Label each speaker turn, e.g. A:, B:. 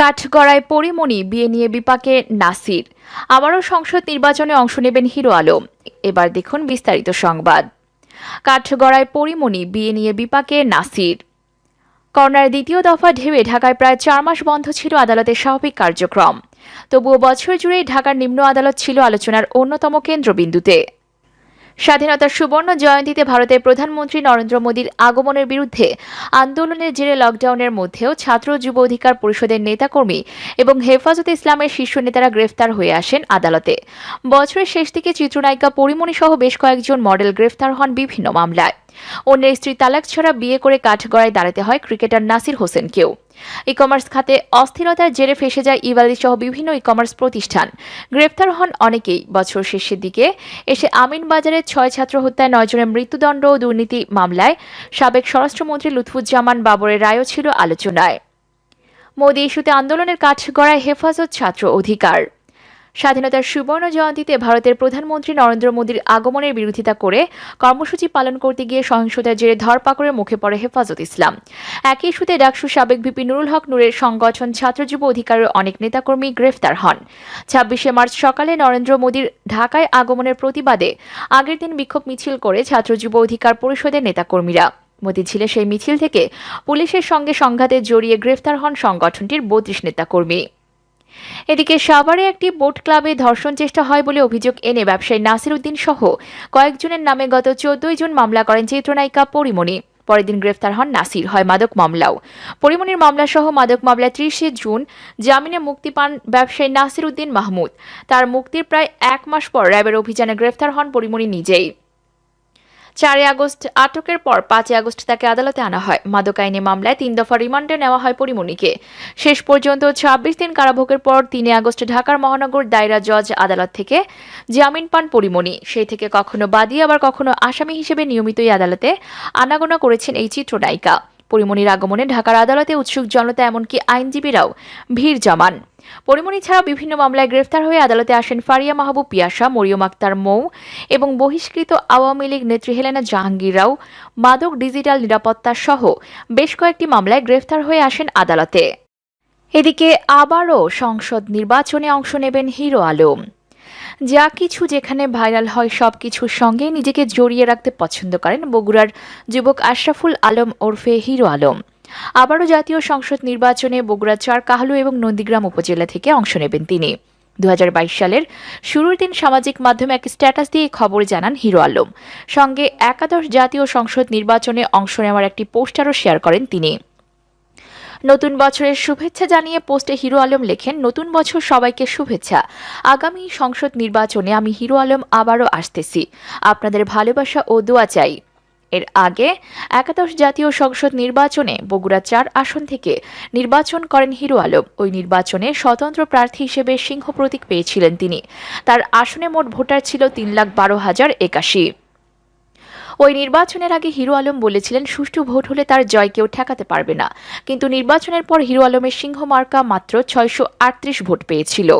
A: কাঠগড়ায় পরিমণি, বিয়ে নিয়ে বিপাকে নাসির। আবারও সংসদ নির্বাচনে অংশ নেবেন হিরো আলম। এবার দেখুন বিস্তারিত সংবাদ। কাঠগড়ায় পরিমণি, বিয়ে নিয়ে বিপাকে নাসির। করোনার দ্বিতীয় দফা ঢেউয়ে ঢাকায় প্রায় চার মাস বন্ধ ছিল আদালতের স্বাভাবিক কার্যক্রম। তবুও বছর জুড়েই ঢাকার নিম্ন আদালত ছিল আলোচনার অন্যতম কেন্দ্রবিন্দুতে। স্বাধীনতার সুবর্ণ জয়ন্তীতে ভারতের প্রধানমন্ত্রী নরেন্দ্র মোদীর আগমনের বিরুদ্ধে আন্দোলনের জেরে লকডাউনের মধ্যেও ছাত্র যুব অধিকার পরিষদের নেতাকর্মী এবং হেফাজতে ইসলামের শীর্ষ নেতারা গ্রেফতার হয়ে আসেন আদালতে। বছরের শেষ দিকে চিত্রনায়িকা পরিমণি সহ বেশ কয়েকজন মডেল গ্রেফতার হন বিভিন্ন মামলায়। অন্যের স্ত্রী তালাক ছাড়া বিয়ে করে কাঠগড়ায় দাঁড়াতে হয় ক্রিকেটার নাসির হোসেনকেও। ই কমার্স খাতে অস্থিরতার জেরে ফেসে যায় ইবালি সহ বিভিন্ন ই কমার্স প্রতিষ্ঠান। গ্রেপ্তার হন অনেকেই। বছর শেষের দিকে এসে আমিন বাজারের ছয় ছাত্র হত্যায় নয়জনের মৃত্যুদণ্ড ও দুর্নীতি মামলায় সাবেক স্বরাষ্ট্রমন্ত্রী লুৎফুজ্জামান বাবরের রায়ও ছিল আলোচনায়। মোদী ইস্যুতে আন্দোলনের কাঠগড়ায় হেফাজত ছাত্র অধিকার। স্বাধীনতার সুবর্ণ জয়ন্তীতে ভারতের প্রধানমন্ত্রী নরেন্দ্র মোদীর আগমনের বিরোধিতা করে কর্মসূচি পালন করতে গিয়ে সহিংসতার জেরে ধরপাকড়ের মুখে পড়ে হেফাজত ইসলাম। একই ইস্যুতে ডাকসু সাবেক ভিপি নুরুল হক নূরের সংগঠন ছাত্র যুব অধিকারের অনেক নেতাকর্মী গ্রেফতার হন। ছাব্বিশে মার্চ সকালে নরেন্দ্র মোদীর ঢাকায় আগমনের প্রতিবাদে আগের দিন বিক্ষোভ মিছিল করে ছাত্র যুব অধিকার পরিষদের নেতাকর্মীরা। মতিঝিলে সেই মিছিল থেকে পুলিশের সঙ্গে সংঘাতে জড়িয়ে গ্রেফতার হন সংগঠনটির বত্রিশ নেতাকর্মী। এদিকে সাভারে একটি বোট ক্লাবে ধর্ষণ চেষ্টা হয় বলে অভিযোগ এনে ব্যবসায়ী নাসির উদ্দিন সহ কয়েকজনের নামে গত চোদ্দই জুন মামলা করেন চিত্রনায়িকা পরিমণি। পরের দিন গ্রেফতার হন নাসির, হয় মাদক মামলাও। পরিমণির মামলা সহ মাদক মামলা ত্রিশে জুন জামিনে মুক্তি পান ব্যবসায়ী নাসির উদ্দিন মাহমুদ। তার মুক্তির প্রায় এক মাস পর র্যাবের অভিযানে গ্রেফতার হন পরিমণি নিজেই। চারই আগস্ট আটকের পর পাঁচই আগস্ট তাকে আদালতে আনা হয়। মাদক আইনে মামলায় তিন দফা রিমান্ডে নেওয়া হয় পরিমণিকে। শেষ পর্যন্ত ছাব্বিশ দিন কারাভোগের পর তিনই আগস্ট ঢাকার মহানগর দায়রা জজ আদালত থেকে জামিন পান পরিমণি। সেই থেকে কখনো বাদী, আবার কখনো আসামি হিসেবে নিয়মিতই আদালতে আনাগোনা করেছেন এই চিত্রনায়িকা। পরিমণির আগমনে ঢাকার আদালতে উৎসুক জনতা এমনকি আইনজীবীরাও ভিড় জমান। পরিমণি ছাড়াও বিভিন্ন মামলায় গ্রেফতার হয়ে আদালতে আসেন ফারিয়া মাহবুব, পিয়াসা, মরিয়ম আক্তার, মৌ এবং বহিষ্কৃত আওয়ামী লীগ নেত্রী হেলেনা জাহাঙ্গীর রাও মাদক, ডিজিটাল নিরাপত্তা সহ বেশ কয়েকটি মামলায় গ্রেফতার হয়ে আসেন আদালতে। এদিকে আবারও সংসদ নির্বাচনে অংশ নেবেন হিরো আলম। যা কিছু যেখানে ভাইরাল হয় সব কিছুর সঙ্গে নিজেকে জড়িয়ে রাখতে পছন্দ করেন বগুড়ার যুবক আশরাফুল আলম ওরফে হিরো আলম। আবারও জাতীয় সংসদ নির্বাচনে বগুড়া চার কাহলু এবং নন্দীগ্রাম উপজেলা থেকে অংশ নেবেন তিনি। দু হাজার বাইশ সালের শুরুর দিন সামাজিক মাধ্যমে এক স্ট্যাটাস দিয়ে খবর জানান হিরো আলম। সঙ্গে একাদশ জাতীয় সংসদ নির্বাচনে অংশ নেওয়ার একটি পোস্টারও শেয়ার করেন তিনি। নতুন বছরের শুভেচ্ছা জানিয়ে পোস্টে হিরো আলম লেখেন, নতুন বছর সবাইকে শুভেচ্ছা। আগামী সংসদ নির্বাচনে আমি হিরো আলম আবারও আসতেছি। আপনাদের ভালোবাসা ও দোয়া চাই। এর আগে একাদশ জাতীয় সংসদ নির্বাচনে বগুড়া চার আসন থেকে নির্বাচন করেন হিরো আলম। ওই নির্বাচনে স্বতন্ত্র প্রার্থী হিসেবে সিংহ প্রতীক পেয়েছিলেন তিনি। তার আসনে মোট ভোটার ছিল তিন লাখ বারো হাজার একাশি। ওই নির্বাচনের আগে হিরো আলম বলেছিলেন, সুষ্ঠু ভোট হলে তার জয় কেউ ঠেকাতে পারবে না। কিন্তু নির্বাচনের পর হিরো আলমের সিংহ মার্কা মাত্র ছয়শো আটত্রিশ ভোট পেয়েছিল।